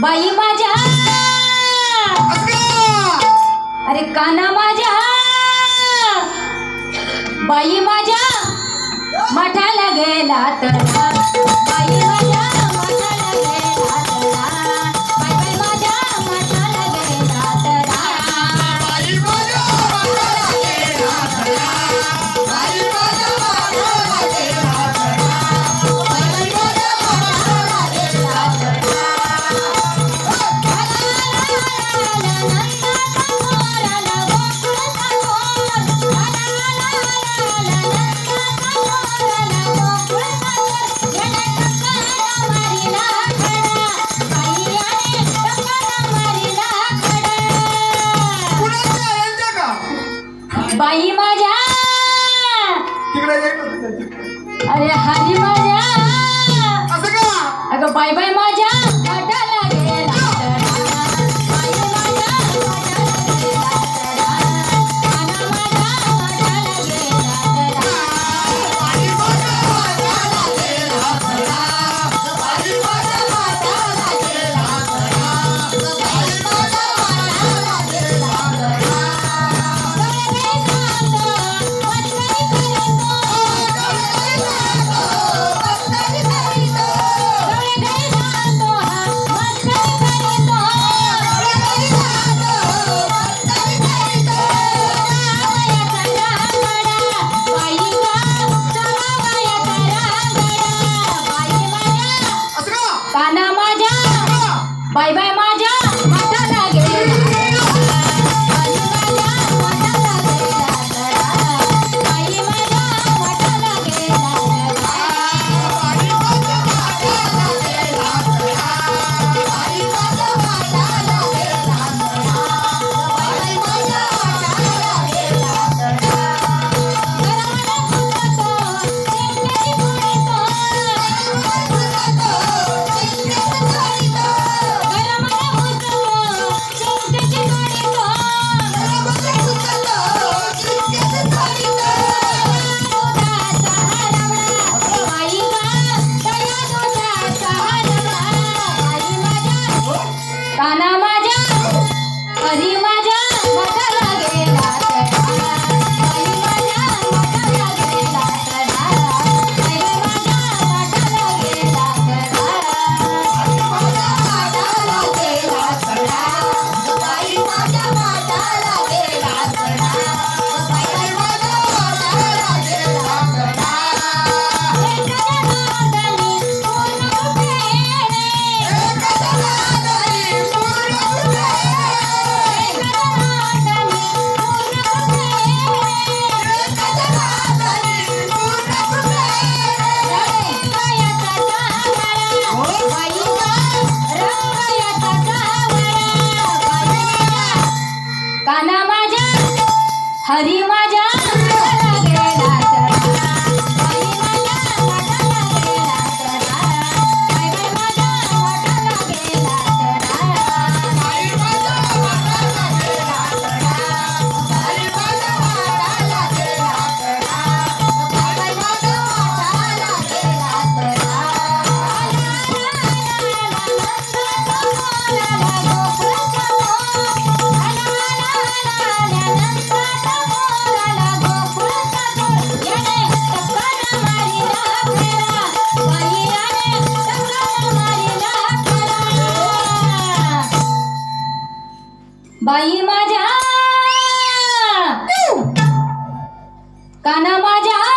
बाई माझ्या अरे काना माझ्या बाई माझ्या मठाला गेला तर. अरे हरी माझ्या असं का? अगं बाय बाय हरी माझ्या माझ्या. काना माझ्या.